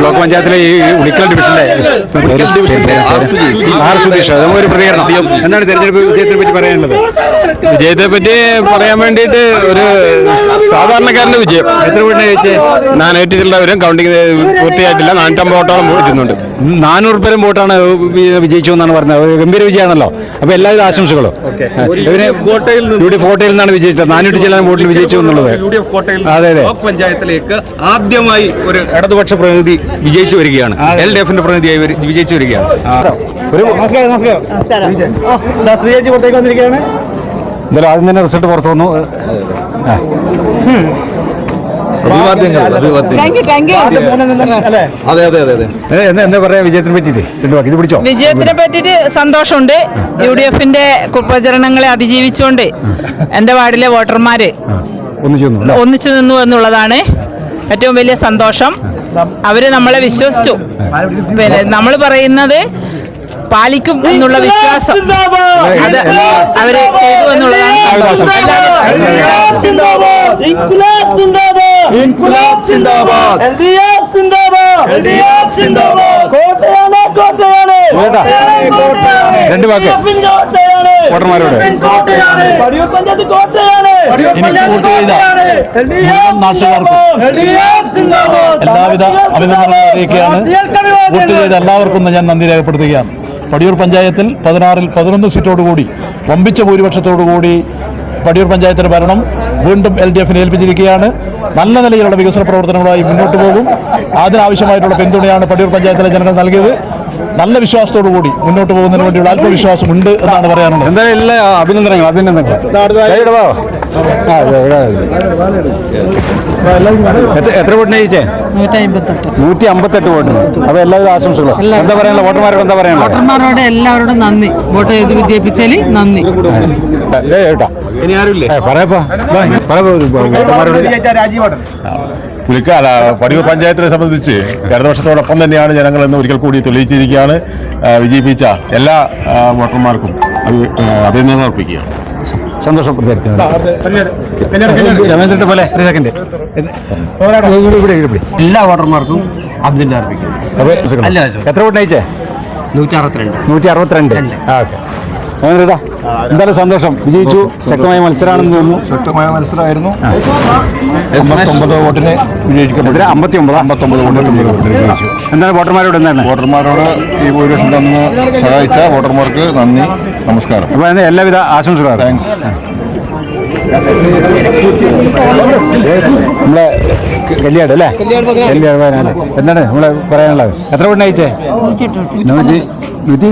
Block പഞ്ചായത്തിലെ ഈ ഉളിക്കൽ ഡിവിഷന്റെ ആർ സുധീഷ് ഒരു പ്രതികരണം. എന്താണ് തെരഞ്ഞെടുപ്പ് വിജയത്തെ പറ്റി പറയാനുള്ളത്? വിജയത്തെ പറ്റി പറയാൻ വേണ്ടിയിട്ട് ഒരു സാധാരണക്കാരന്റെ വിജയം. എത്ര വീടിനെ ജയിച്ചേ? നാനൂറ്റിലുള്ളവരും കൗണ്ടിങ് പൂർത്തിയായിട്ടില്ല. നാനൂറ്റമ്പത് വോട്ടോളം ഇരുന്നുണ്ട് നാനൂറ് പേരും വോട്ടാണ് വിജയിച്ചു എന്നാണ് പറഞ്ഞത്. ഒരു ഗംഭീര വിജയമാണല്ലോ. അപ്പൊ എല്ലാവിധ ആശംസകളും. ഇവർ യു ഡി എഫ് കോട്ടയിൽ നിന്നാണ് വിജയിച്ചത്. നാനൂറ്റി ചില വോട്ടിൽ വിജയിച്ചു എന്നുള്ളത്. അതെ അതെ. പഞ്ചായത്തിലേക്ക് ആദ്യമായി ഒരു ഇടതുപക്ഷ പ്രതിനിധി വിജയിച്ചു വരികയാണ്. എൽ ഡി എഫിന്റെ പ്രതിനിധിയായി വിജയിച്ചു വരികയാണ്. ഒരു നമസ്കാരം നമസ്കാരം. ശ്രീജി പുറത്തേക്ക് വന്നിരിക്കുകയാണ്? എന്തായാലും ആദ്യം തന്നെ റിസൾട്ട് പുറത്തു വന്നു. അതെ. അതെ അതെ എന്താ പറയാ വിജയത്തിനെ പറ്റിട്ട് ഇത് പിടിച്ചോ? വിജയത്തിനെ പറ്റിട്ട് സന്തോഷമുണ്ട്. യു ഡി എഫിന്റെ കുപ്രചരണങ്ങളെ അതിജീവിച്ചുകൊണ്ട് എന്റെ വാർഡിലെ വോട്ടർമാര് ഒന്നിച്ചു നിന്നു എന്നുള്ളതാണ്. ഏറ്റവും വലിയ സന്തോഷം. അവർ നമ്മളെ വിശ്വസിച്ചു. പിന്നെ നമ്മൾ പറയുന്നത് പാലിക്കും എന്നുള്ള വിശ്വാസം. അത് അവർ ചെയ്തു എന്നുള്ളതാണ് കോട്ടയാണ്. രണ്ട് വാക്ക്. വോട്ടർമാരോട്. പടിയൂർ പഞ്ചായത്ത് കോട്ടയാണ്. നാട്ടുകാർക്കും എല്ലാവിധ അഭിനന്ദനങ്ങളും അറിയിക്കുകയാണ്. വോട്ട് ചെയ്ത എല്ലാവർക്കും ഞാൻ നന്ദി രേഖപ്പെടുത്തുകയാണ്. പടിയൂർ പഞ്ചായത്തിൽ പതിനാറിൽ പതിനൊന്ന് സീറ്റോടുകൂടി വമ്പിച്ച ഭൂരിപക്ഷത്തോടുകൂടി പടിയൂർ പഞ്ചായത്തിന്റെ ഭരണം വീണ്ടും എൽ ഡി എഫിനെ ഏൽപ്പിച്ചിരിക്കുകയാണ്. നല്ല നിലയിലുള്ള വികസന പ്രവർത്തനങ്ങളുമായി മുന്നോട്ട് പോകും. അതിനാവശ്യമായിട്ടുള്ള പിന്തുണയാണ് പടിയൂർ പഞ്ചായത്തിലെ ജനങ്ങൾ നൽകിയത്. നല്ല വിശ്വാസത്തോടു കൂടി മുന്നോട്ട് പോകുന്നതിന് വേണ്ടിയുള്ള ആത്മവിശ്വാസം ഉണ്ട് എന്നാണ് പറയാനുള്ളത്. എന്തായാലും എല്ലാ അഭിനന്ദനങ്ങൾ അഭിനന്ദനങ്ങൾ. എത്ര- വോട്ടിന് ജയിച്ചേ? നൂറ്റി അമ്പത്തെട്ട് വോട്ടിന്. അപ്പൊ എല്ലാവിധ ആശംസകളും. എന്താ പറയാനുള്ള വോട്ടർമാരോട് എന്താ പറയാനുള്ളത്? വോട്ടർമാരോട് എല്ലാവരോടും നന്ദി. വോട്ട് ചെയ്ത് വിജയിപ്പിച്ചാൽ നന്ദി. ഇനി ആരുമില്ലേ? പുലിക്കാല പടിയൂർ പഞ്ചായത്തിനെ സംബന്ധിച്ച് ഇടതുപക്ഷത്തോടൊപ്പം തന്നെയാണ് ജനങ്ങൾ എന്ന് ഒരിക്കൽ കൂടി തെളിയിച്ചിരിക്കുകയാണ്. വിജയിപ്പിച്ച എല്ലാ വോട്ടർമാർക്കും അഭിനന്ദനങ്ങൾ അർപ്പിക്കുകയാണ്. സന്തോഷം രമേന്ദ്രന്റെ പോലെ ഒരു സെക്കൻഡ് എല്ലാ വോട്ടർമാർക്കും അഭിനന്ദനം അർപ്പിക്കുന്നു. അല്ല, എത്ര വോട്ട് അയച്ചേ നൂറ്റി അറുപത്തിരണ്ട്. നൂറ്റി അറുപത്തിരണ്ട്. ഓക്കെ. രമേന്ദ്രേട്ടാ എന്തായാലും സന്തോഷം. വിജയിച്ചു. ശക്തമായ മത്സരമാണെന്ന് തോന്നുന്നു. ശക്തമായ മത്സരമായിരുന്നു. അമ്പത്തൊമ്പത് വോട്ടിന് വിജയിക്കപ്പെട്ടു. അമ്പത്തി ഒമ്പത് അമ്പത്തൊമ്പത് വോട്ടിന് വിജയിച്ചു. എന്താണ് വോട്ടർമാരോട് എന്താണ്? വോട്ടർമാരോട് ഈ ഭൂരിപക്ഷം തന്ന് സഹായിച്ച വോട്ടർമാർക്ക് നന്ദി നമസ്കാരം. അപ്പൊ അതിന് എല്ലാവിധ ആശംസകളും. താങ്ക്സ് കല്യാട് അല്ലേ? കല്യാട് വയനാട് എന്താണ് നമ്മൾ പറയാനുള്ളത്? എത്ര വോട്ടിന് അയച്ചേ നൂറ്റി നൂറ്റി?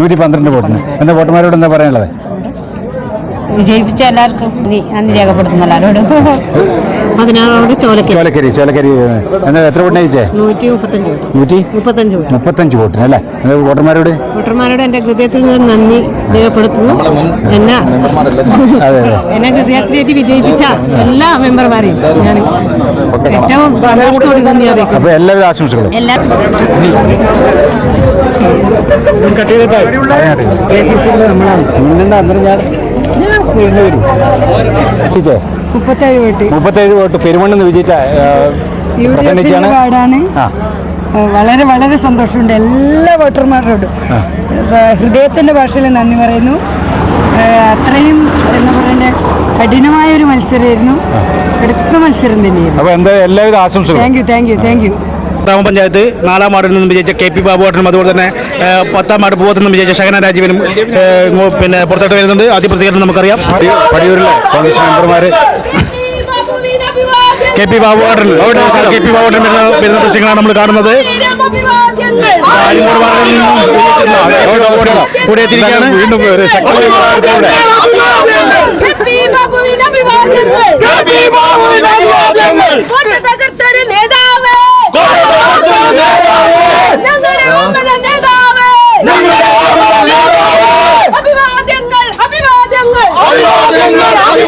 നൂറ്റി പന്ത്രണ്ട് വോട്ടിന്. എന്താ വോട്ടർമാരോട് എന്താ പറയാനുള്ളത്? വിജയിപ്പിച്ച എല്ലാവർക്കും നന്ദി. രേഖപ്പെടുത്തുന്നു എല്ലാവരോടും. പതിനാറോട് ചോലക്കരി. ചോലക്കരി ചോലക്കരി എന്താ എത്ര വോട്ട് അയച്ചേ നൂറ്റി മുപ്പത്തഞ്ച് നൂറ്റി? മുപ്പത്തഞ്ച് വോട്ട്. മുപ്പത്തഞ്ച് വോട്ടിന് അല്ലേ? വോട്ടർമാരോട്? വോട്ടർമാരോട് എന്റെ ഹൃദയത്തിൽ നിന്ന് നന്ദി രേഖപ്പെടുത്തുന്നു. എന്നെ എന്നെ ഹൃദയത്തിലേറ്റ് വിജയിപ്പിച്ച എല്ലാ മെമ്പർമാരെയും ഞാൻ ഏറ്റവും സന്തോഷത്തോടെ നന്ദി അറിയിക്കുന്നു. അപ്പൊ എല്ലാവിധ ആശംസകളും. പിന്നെന്താ അന്നേരം ഞാൻ? മുപ്പത്തേഴ് വോട്ട്. മുപ്പത്തേഴ് വോട്ട്. പെരുമണ്ണെന്ന് വിജയിച്ച പ്രസംഗിച്ചാണ് ആ. വളരെ വളരെ സന്തോഷമുണ്ട്. എല്ലാ വോട്ടർമാരോടും. ഹൃദയത്തിന്റെ ഭാഷയിൽ നന്ദി പറയുന്നു. അത്രയും എന്താ പറയുന്നത് കഠിനമായ ഒരു മത്സരമായിരുന്നു. അടുത്ത മത്സരം തന്നെയായിരുന്നു. എല്ലാവിധ ആശംസകളും. Thank you thank you thank you ഗ്രാമപഞ്ചായത്ത് നാലാം വാർഡിൽ നിന്നും വിജയിച്ച കെ പി ബാബുവാട്ടനും അതുപോലെ തന്നെ പത്താം വാർഡ് പൂവത്തിൽ നിന്നും വിജയിച്ച ശകന രാജീവനും പിന്നെ പുറത്തോട്ട് വരുന്നുണ്ട്. ആദ്യ പ്രതികരണം നമുക്കറിയാം. പടിയൂരിലെ കോൺഗ്രസ് മെമ്പർമാർ കെ പി ബാബുവാട്ടൻ അവിടെ കെ പി ബാബുവാട്ടൻ വരുന്ന വരുന്ന ദൃശ്യങ്ങളാണ് നമ്മൾ കാണുന്നത്. കൂടെ എത്തിയിരിക്കുകയാണ്. വീണ്ടും ശക്തമായ പോരാട്ടത്തിലൂടെ തകർത്തൊരു നേതാവ് അഭിവാദ്യങ്ങൾ അഭിവാദ്യങ്ങൾ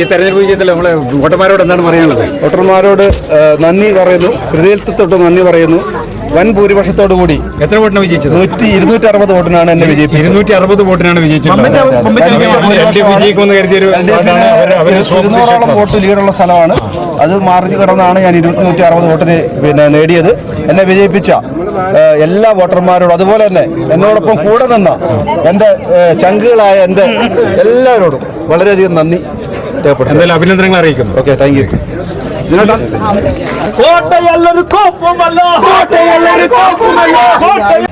ഈ തെരഞ്ഞെടുപ്പ് വിജയത്തിൽ നമ്മളെ വോട്ടർമാരോട് എന്താണ് പറയാനുള്ളത്? വോട്ടർമാരോട് നന്ദി പറയുന്നു. ഹൃദയത്തിൽ തൊട്ട് നന്ദി പറയുന്നു. വൻ ഭൂരിപക്ഷത്തോടു കൂടി എത്ര വോട്ടിനാണ് വിജയിച്ചത്? നൂറ്റി ഇരുന്നൂറ്റി അറുപത് വോട്ടിനാണ് എന്നെ വിജയിപ്പിച്ചത്. ഇരുന്നൂറ്റി അറുപത് വോട്ടിനാണ് ഇരുന്നൂറോളം വോട്ട് ലീഡുള്ള സ്ഥലമാണ്. അത് മാറി കിടന്നാണ് ഞാൻ ഇരുന്നൂറ്റി അറുപത് വോട്ടിന് പിന്നെ നേടിയത്. എന്നെ വിജയിപ്പിച്ച എല്ലാ വോട്ടർമാരോടും അതുപോലെ തന്നെ എന്നോടൊപ്പം കൂടെ നിന്ന എന്റെ ചങ്കുകളായ എന്റെ എല്ലാവരോടും വളരെയധികം നന്ദി. എന്തായാലും അഭിനന്ദനങ്ങൾ അറിയിക്കുന്നു ഓക്കെ താങ്ക് യു കോട്ടയെല്ലൊരു കോപ്പമല്ല കോട്ടയെല്ലൊരു കോപ്പമല്ല കോട്ട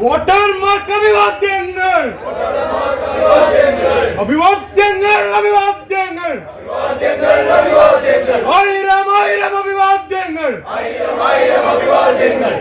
വോട്ടർമാർക്ക് അഭിവാദ്യങ്ങൾ അഭിവാദ്യങ്ങൾ അഭിവാദ്യങ്ങൾ. ആയിരം ആയിരം അഭിവാദ്യങ്ങൾ.